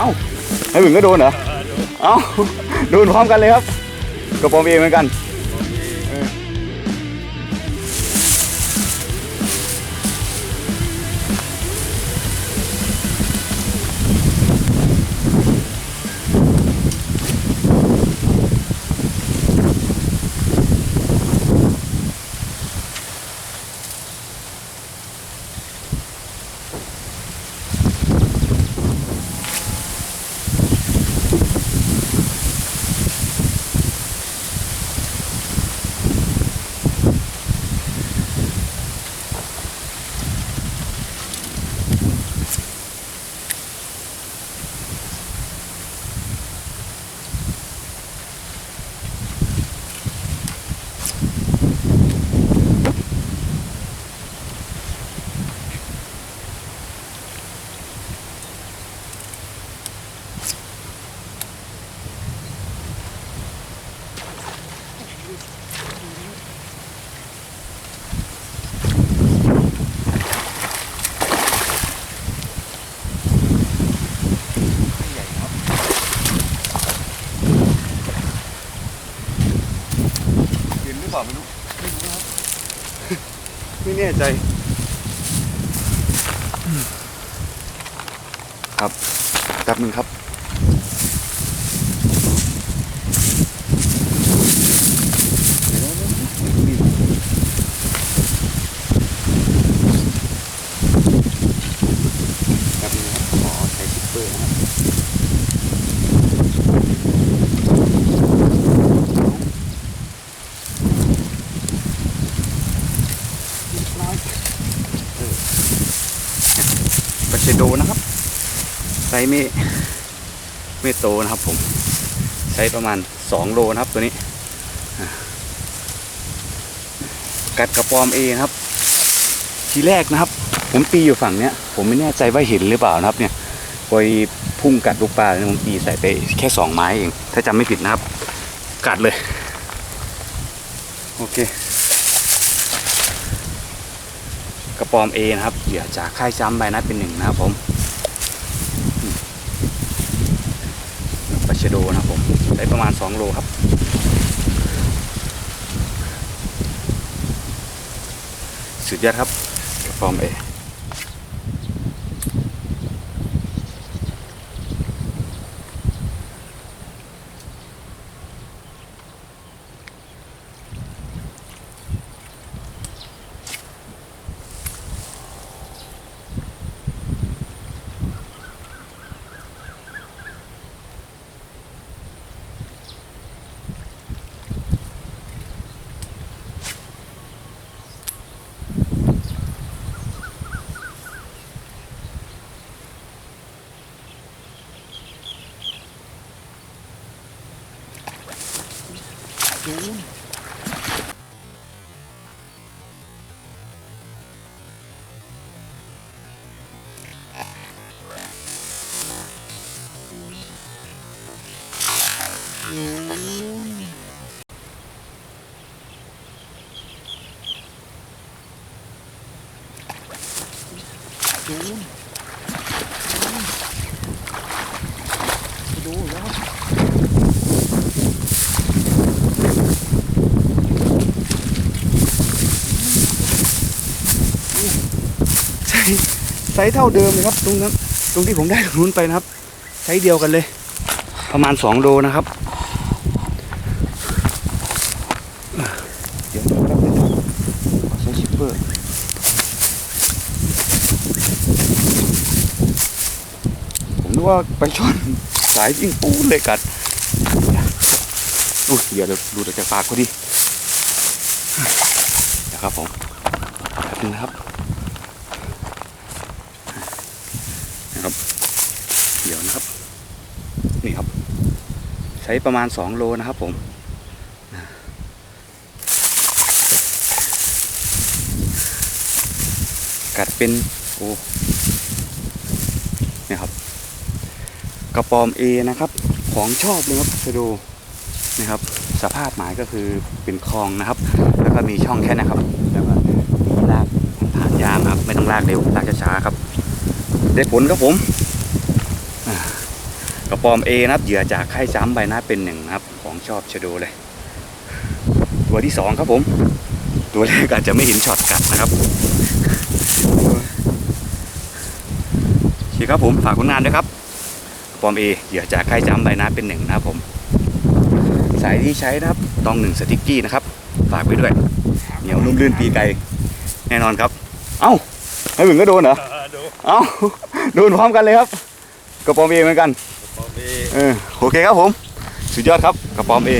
เอ้าให้บึงก็โดนเหรอ เอ้า โดนพร้อมกันเลยครับกระปอมเองเหมือนกัน เห็นหรือเปล่าไม่รู้ไม่รู้ครับ ไม่แน่ใจ ครับแป๊บนึงครับ แป๊บนึงนะครับขอใช้ซิปเปอร์นะครับ ปาเชโดนะครับไซส์ไม่ไม่โตนะครับผมไซส์ประมาณ 2 โลนะครับตัวนี้กัดกระปอมเองครับ ทีแรกนะครับ ผมตีอยู่ฝั่งเนี้ย ผมไม่แน่ใจว่าเห็นหรือเปล่านะครับ เนี่ยพอยพุ่งกัดลูกปลาเนี่ยผมตีใส่ไปแค่สองไม้เอง ถ้าจำไม่ผิดนะครับ กัดเลย โอเค กระปอมเอนะครับเหยื่อจากค่ายจำใบนัดเป็นหนึ่งนะครับผมปลาชะโดนะครับผมได้ประมาณ 2 โลครับสุดยอดครับกระปอมเอ ดูแล้ว ใช่ไซส์เท่าเดิมเลยครับ ตรงนั้น ตรงที่ผมได้ตรงนู้นไปนะครับ ไซส์เดียวกันเลย ประมาณ 2 โลนะครับเดี๋ยวนะครับเดี๋ยวขอใช้ชิปเปอร์ผมนึกว่าไปช่อนสายยิงปูเลยกัดอุ้ยเดี๋ยวดูจากปากพอดีนะครับผมแป๊บนึงนะครับ นะครับ เดี๋ยวนะครับ นี่ครับ ใช้ประมาณ2โลนะครับผมกัดเป็นโอ้เนี่ยครับ กระปอมเอนะครับ ของชอบเลยครับชะดูนะครับ สภาพหมายก็คือเป็นคลองนะครับ แล้วก็มีช่องแค่นะครับ แล้วก็มีลากฐานยามครับ ไม่ต้องลากเร็วลากช้าๆครับ ได้ผลครับผมกระปอมเอนะครับเหยื่อจากไข่จ้ำใบหน้าเป็นหนึ่งนะครับ ของชอบชะโดเลย ตัวที่สองครับผม ตัวแรกอาจจะไม่เห็นช็อตกัดนะครับโอเครับผมฝากผลงานด้วยครับกระปอมเอเหยื่อจากไข่จ้ำใบหน้าเป็นหนึ่งนะครับผม สายที่ใช้นะครับตองหนึ่งสติ๊กกี้นะครับ ฝากไว้ด้วย เหนียวนุ่มลื่นปีไกลแน่นอนครับ เอ้า ให้มึงก็โดนเหรอดูเอ้าโดนพร้อมกันเลยครับกระป๋อมเอเหมือนกันพอมีเออโอเคครับผม สุดยอดครับกระป๋อมเอ